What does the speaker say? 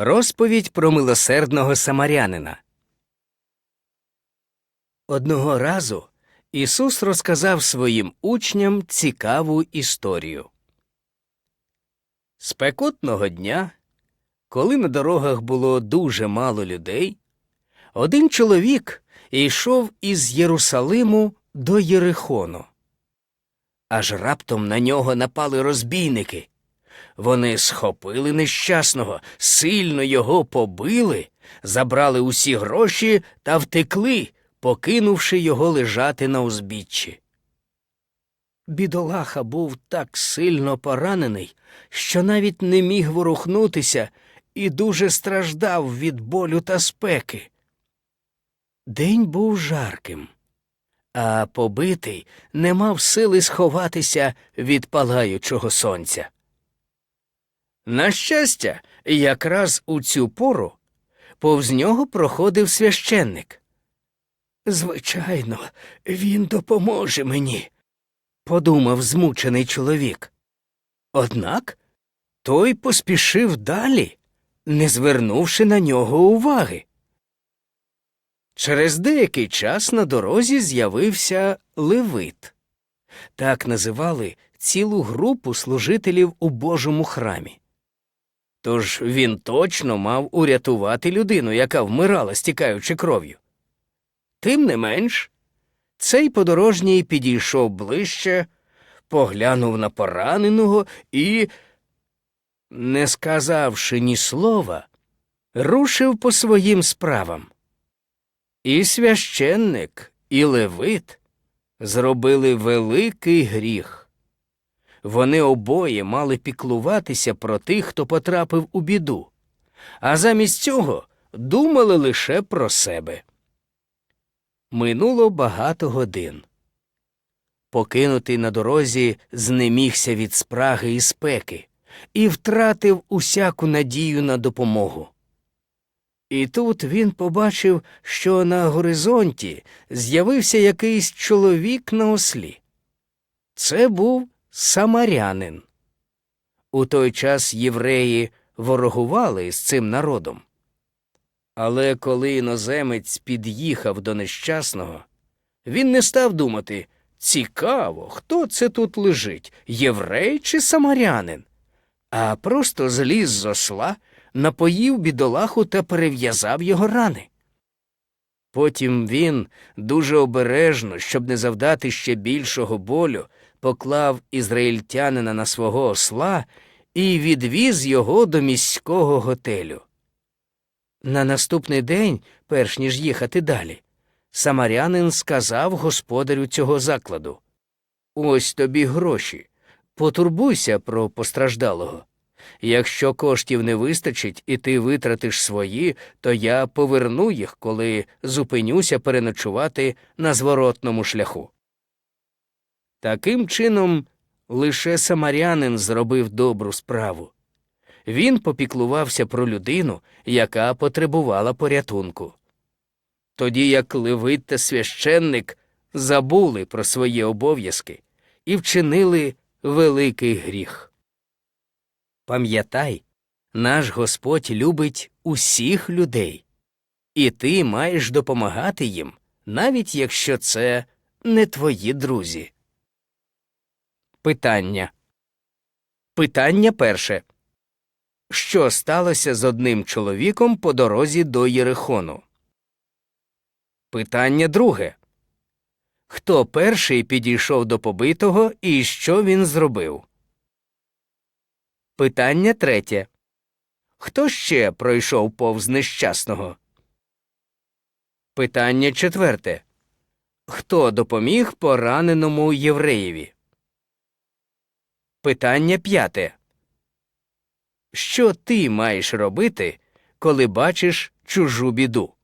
Розповідь про милосердного самарянина. Одного разу Ісус розказав своїм учням цікаву історію. Спекотного дня, коли на дорогах було дуже мало людей, один чоловік йшов із Єрусалиму до Єрихону. Аж раптом на нього напали розбійники. Вони схопили нещасного, сильно його побили, забрали усі гроші та втекли, покинувши його лежати на узбіччі. Бідолаха був так сильно поранений, що навіть не міг ворухнутися і дуже страждав від болю та спеки. День був жарким, а побитий не мав сили сховатися від палаючого сонця. На щастя, якраз у цю пору повз нього проходив священник. Звичайно, він допоможе мені, подумав змучений чоловік. Однак той поспішив далі, не звернувши на нього уваги. Через деякий час на дорозі з'явився левит. Так називали цілу групу служителів у Божому храмі. Тож він точно мав урятувати людину, яка вмирала, стікаючи кров'ю. Тим не менш, цей подорожній підійшов ближче, поглянув на пораненого і, не сказавши ні слова, рушив по своїм справам. І священник, і левит зробили великий гріх. Вони обоє мали піклуватися про тих, хто потрапив у біду, а замість цього думали лише про себе. Минуло багато годин. Покинутий на дорозі знемігся від спраги і спеки і втратив усяку надію на допомогу. І тут він побачив, що на горизонті з'явився якийсь чоловік на ослі. Це був самарянин. У той час євреї ворогували з цим народом. Але коли іноземець під'їхав до нещасного, він не став думати цікаво, хто це тут лежить, єврей чи самарянин, а просто зліз з осла, напоїв бідолаху та перев'язав його рани. Потім він дуже обережно, щоб не завдати ще більшого болю, поклав ізраїльтянина на свого осла і відвіз його до міського готелю. На наступний день, перш ніж їхати далі, самарянин сказав господарю цього закладу Ось тобі гроші. Потурбуйся про постраждалого. Якщо коштів не вистачить і ти витратиш свої, то я поверну їх, коли зупинюся переночувати на зворотному шляху. Таким чином, лише самарянин зробив добру справу. Він попіклувався про людину, яка потребувала порятунку. Тоді як левит та священник забули про свої обов'язки і вчинили великий гріх. Пам'ятай, наш Господь любить усіх людей, і ти маєш допомагати їм, навіть якщо це не твої друзі. Питання. Питання перше. Що сталося з одним чоловіком по дорозі до Єрихону? Питання друге. Хто перший підійшов до побитого і що він зробив? Питання третє. Хто ще пройшов повз нещасного? Питання четверте. Хто допоміг пораненому євреєві? Питання п'яте. Що ти маєш робити, коли бачиш чужу біду?